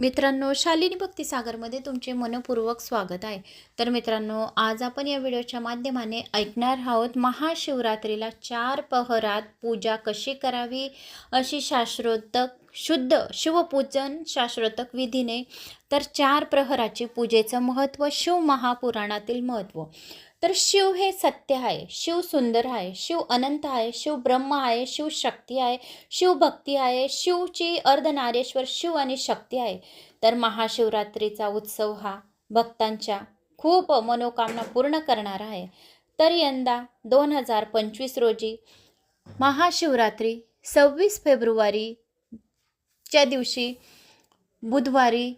मित्रांनो शालिनी भक्तिसागरमध्ये तुमचे मनपूर्वक स्वागत आहे. तर मित्रांनो आज आपण या व्हिडिओच्या माध्यमाने ऐकणार आहोत महाशिवरात्रीला चार पहरात पूजा कशी करावी अशी शास्त्रोक्तक शुद्ध शिवपूजन शास्त्रोतक विधीने. तर चार प्रहराची पूजेचं महत्त्व शिव महापुराणातील महत्त्व. तर शिव हे सत्य आहे. शिव सुंदर आहे. शिव अनंत आहे. शिव ब्रह्म आहे. शिव शक्ती आहे. शिव भक्ती आहे. शिवची अर्धनारेश्वर शिव आणि शक्ती आहे. तर महाशिवरात्रीचा उत्सव हा भक्तांच्या खूप मनोकामना पूर्ण करणार आहे. तर यंदा दोन हजार पंचवीस रोजी महाशिवरात्री सव्वीस फेब्रुवारीच्या दिवशी बुधवारी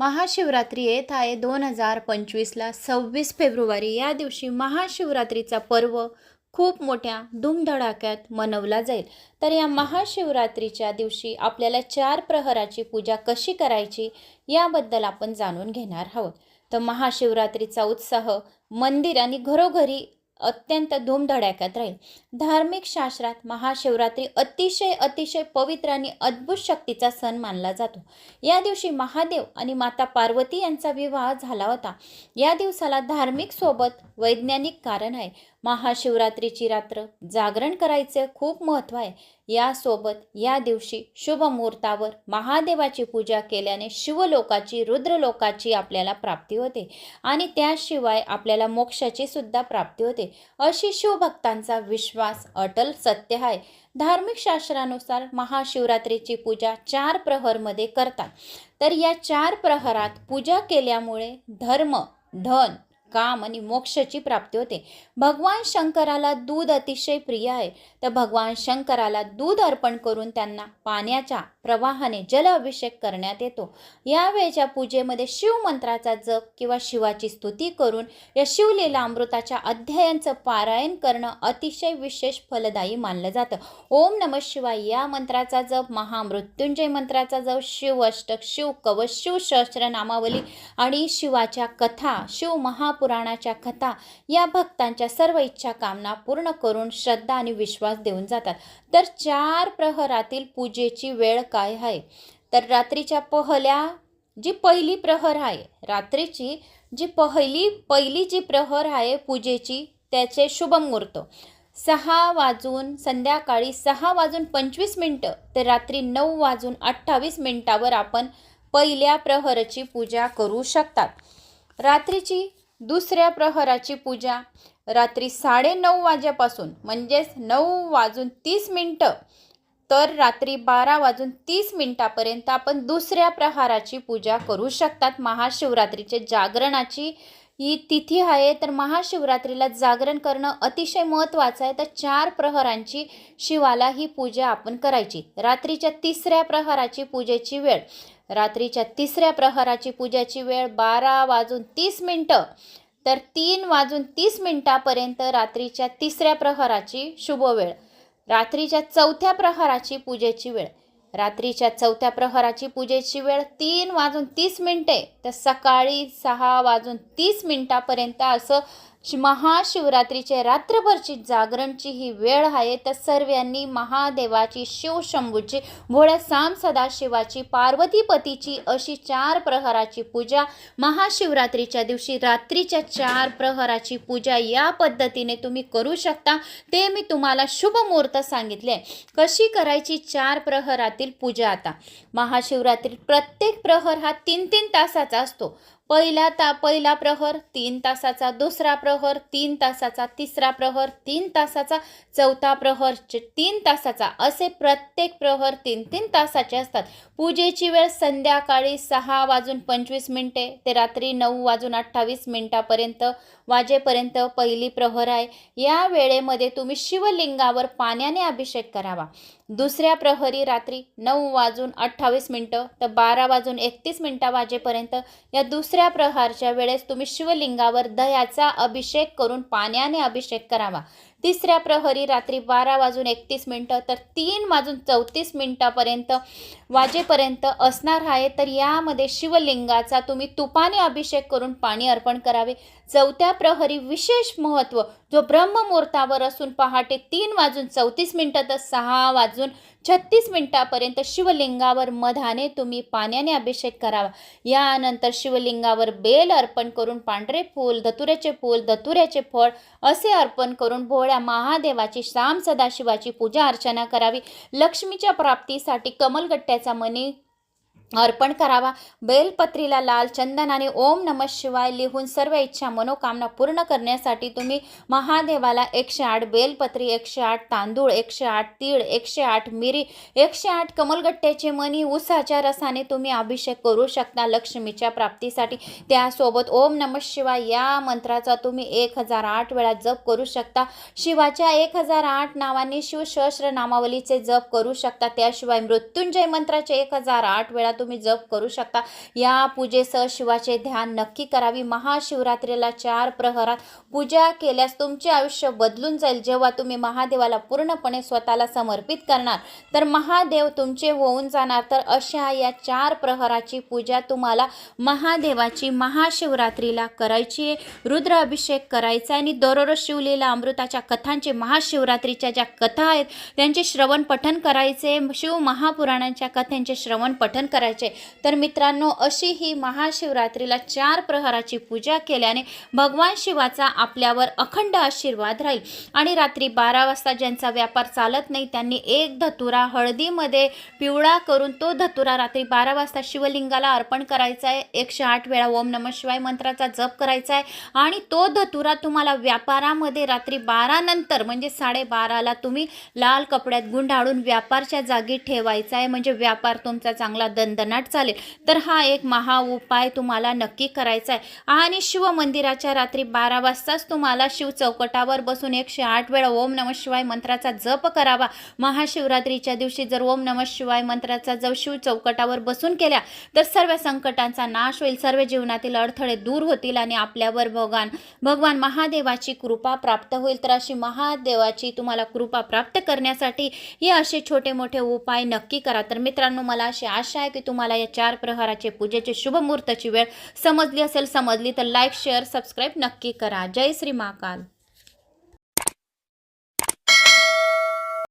महाशिवरात्री येत आहे दोन हजार पंचवीसला. सव्वीस फेब्रुवारी या दिवशी महाशिवरात्रीचा पर्व खूप मोठ्या धूमधडाक्यात मनवला जाईल. तर या महाशिवरात्रीच्या दिवशी आपल्याला चार प्रहराची पूजा कशी करायची याबद्दल आपण जाणून घेणार आहोत. तर महाशिवरात्रीचा उत्साह मंदिर आणि घरोघरी अत्यंत धूमधडाक्यात राहील. धार्मिक शास्त्रात महाशिवरात्री अतिशय अतिशय पवित्र आणि अद्भुत शक्तीचा सण मानला जातो. या दिवशी महादेव आणि माता पार्वती यांचा विवाह झाला होता. या दिवसाला धार्मिक सोबत वैज्ञानिक कारण आहे. महाशिवरात्रीची रात्र जागरण करायचे खूप महत्त्व आहे. यासोबत या दिवशी शुभ मुहूर्तावर महादेवाची पूजा केल्याने शिवलोकाची रुद्रलोकाची आपल्याला प्राप्ती होते आणि त्याशिवाय आपल्याला मोक्षाची सुद्धा प्राप्ती होते. अशी शिवभक्तांचा विश्वास अटल सत्य आहे. धार्मिक शास्त्रानुसार महाशिवरात्रीची पूजा चार प्रहरमध्ये करतात. तर या चार प्रहरात पूजा केल्यामुळे धर्म धन काम आणि मोक्षाची प्राप्ती होते. भगवान शंकराला दूध अतिशय प्रिय आहे. तर भगवान शंकराला दूध अर्पण करून त्यांना पाण्याच्या प्रवाहाने जल अभिषेक करण्यात येतो. यावेळच्या पूजेमध्ये शिवमंत्राचा जप किंवा शिवाची स्तुती करून या शिवलीला अमृताच्या अध्यायांचं पारायण करणं अतिशय विशेष फलदायी मानलं जातं. ओम नम शिवाय या मंत्राचा जप महामृत्युंजय मंत्राचा जप शिव अष्टक शिव कवच शिव सहस्रनामावली आणि शिवाच्या कथा शिव महा महापुराणाच्या कथा या भक्तांच्या सर्व इच्छा कामना पूर्ण करून श्रद्धा आणि विश्वास देऊन जातात. तर चार प्रहरातील पूजेची वेळ काय आहे? तर रात्रीच्या पहिल्या जी पहिली प्रहर आहे रात्रीची जी पहिली पहिली जी प्रहर आहे पूजेची त्याचे शुभ मुहूर्त सहा वाजून संध्याकाळी सहा वाजून पंचवीस मिनटं ते रात्री नऊ वाजून अठ्ठावीस मिनटावर आपण पहिल्या प्रहराची पूजा करू शकतात. रात्रीची दुसऱ्या प्रहराची पूजा रात्री साडेनऊ वाजेपासून म्हणजेच नऊ वाजून तीस मिनटं तर रात्री बारा वाजून तीस मिनटापर्यंत आपण दुसऱ्या प्रहाराची पूजा करू शकतात. महाशिवरात्रीचे जागरणाची ही तिथी आहे तर महाशिवरात्रीला जागरण करणं अतिशय महत्त्वाचं आहे. तर चार प्रहरांची शिवाला ही पूजा आपण करायची. रात्रीच्या तिसऱ्या प्रहराची पूजेची वेळ रात्रीच्या तिसऱ्या प्रहराची पूजेची वेळ बारा वाजून तीस मिनटं. तर तीन वाजून तीस मिनटापर्यंत रात्रीच्या तिसऱ्या प्रहराची शुभ वेळ. रात्रीच्या चौथ्या प्रहराची पूजेची वेळ. रात्रीच्या चौथ्या प्रहराची पूजेची वेळ तीन वाजून तीस मिनटे. तर सकाळी सहा वाजून तीस मिनटापर्यंत असं महाशिवरात्रीचे रात्रभरची जागरणची ही वेळ आहे. तर सर्वांनी महादेवाची शिवशंभूची भोळ्या साम सदाशिवाची पार्वतीपतीची अशी चार प्रहराची पूजा महाशिवरात्रीच्या दिवशी रात्रीच्या चार प्रहराची पूजा या पद्धतीने तुम्ही करू शकता. ते मी तुम्हाला शुभ मुहूर्त सांगितले. कशी करायची चार प्रहरातील पूजा आता? महाशिवरात्री प्रत्येक प्रहर हा तीन तीन तासाचा असतो. पहिला ता पहिला प्रहर तीन तासाचा दुसरा प्रहर तीन तासाचा तिसरा प्रहर तीन तासाचा चौथा प्रहर तीन तासाचा असे प्रत्येक प्रहर तीन तीन तासाचे असतात. पूजेची वेळ संध्याकाळी सहा वाजून पंचवीस मिनटे ते रात्री नऊ वाजून अठ्ठावीस मिनटापर्यंत वाजेपर्यंत पहिली प्रहर आहे. या वेळेमध्ये तुम्ही शिवलिंगावर पाण्याने अभिषेक करावा. दुसऱ्या प्रहरी रात्री नऊ वाजून अठ्ठावीस मिनटं तर बारा वाजून एकतीस मिनटा वाजेपर्यंत या दुसऱ्या प्रहारच्या वेळेस तुम्ही शिवलिंगावर दह्याचा अभिषेक करून पाण्याने अभिषेक करावा. तिसऱ्या प्रहरी रात्री बारा वाजून एकतीस मिनटं तर तीन वाजून चौतीस मिनटापर्यंत वाजेपर्यंत असणार आहे. तर यामध्ये शिवलिंगाचा तुम्ही तुपाने अभिषेक करून पाणी अर्पण करावे. चौथ्या प्रहरी विशेष महत्त्व जो ब्रह्ममुहूर्तावर असून पहाटे तीन वाजून चौतीस मिनटं तर सहा वाजून छत्तीस मिनिटापर्यंत शिवलिंगावर मधाने तुम्ही पाण्याने अभिषेक करावा. यानंतर शिवलिंगावर बेल अर्पण करून पांढरे फूल धतुऱ्याचे फूल धतुऱ्याचे फळ असे अर्पण करून भोळ्या महादेवाची श्याम सदाशिवाची पूजा अर्चना करावी. लक्ष्मीच्या प्राप्तीसाठी कमलगट्ट्याचा मनी अर्पण करावा. बेलपत्रीला लाल चंदन आणि ओम नम शिवाय लिहून सर्व इच्छा मनोकामना पूर्ण करण्यासाठी तुम्ही महादेवाला एकशे आठ बेलपत्री एकशे आठ तांदूळ एकशे आठ तीळ एकशे आठ मिरी एकशे आठ कमलगट्ट्याचे मणी उसाच्या रसाने तुम्ही अभिषेक करू शकता लक्ष्मीच्या प्राप्तीसाठी. त्यासोबत ओम नम शिवाय या मंत्राचा तुम्ही एक हजार आठ वेळा जप करू शकता. शिवाच्या एक हजार आठ नावाने शिवसहस्र नामावलीचे जप करू शकता. त्याशिवाय मृत्युंजय मंत्राचे एक हजार आठ वेळा तुम्ही जप करू शकता. या पूजेसह शिवाचे ध्यान नक्की करावी. महाशिवरात्रीला चार प्रहरात पूजा केल्यास तुमचे आयुष्य बदलून जाईल. जेव्हा तुम्ही महादेवाला पूर्णपणे स्वतःला समर्पित करणार तर महादेव तुमचे होऊन जाणार. तर अशा या चार प्रहराची पूजा तुम्हाला महादेवाची महाशिवरात्रीला करायची आहे. रुद्र अभिषेक करायचा आहे. आणि दररोज शिवलेल्या अमृताच्या कथांचे महाशिवरात्रीच्या ज्या कथा आहेत त्यांचे श्रवण पठन करायचे शिव महापुराणांच्या कथांचे श्रवण पठन करायचे तर मित्रांनो अशी ही महाशिवरात्रीला चार प्रहराची पूजा केल्याने भगवान शिवाचा आपल्यावर अखंड आशीर्वाद राहील. आणि रात्री बारा वाजता ज्यांचा व्यापार चालत नाही त्यांनी एक धतुरा हळदीमध्ये पिवळा करून तो धतुरा रात्री बारा वाजता शिवलिंगाला अर्पण करायचा आहे. एकशे आठ वेळा ओम नम शिवाय मंत्राचा जप करायचा आहे. आणि तो धतुरा तुम्हाला व्यापारामध्ये रात्री बारा नंतर म्हणजे साडेबाराला तुम्ही लाल कपड्यात गुंडाळून व्यापारच्या जागी ठेवायचा आहे. म्हणजे व्यापार तुमचा चांगला दणदणाट चालेल. तर हा एक महा उपाय तुम्हाला नक्की करायचा आहे. आणि शिव मंदिराच्या रात्री बारा वाजताच तुम्हाला शिव चौकटावर बसून एकशे आठ वेळा ओम नम शिवाय मंत्राचा जप करावा. महाशिवरात्रीच्या दिवशी जर ओम नम शिवाय मंत्राचा जप शिव चौकटावर बसून केल्या तर सर्व संकटांचा नाश होईल. सर्व जीवनातील अडथळे दूर होतील आणि आपल्यावर भगवान भगवान महादेवाची कृपा प्राप्त होईल. तर अशी महादेवाची तुम्हाला कृपा प्राप्त करण्यासाठी हे असे छोटे मोठे उपाय नक्की करा. तर मित्रांनो मला अशी आशा आहे की तुम्हाला या चार प्रहाराचे पूजेचे शुभ मुहूर्ताची वेळ समजली असेल समजली तर लाईक शेअर सबस्क्राईब नक्की करा. जय श्री महाकाल.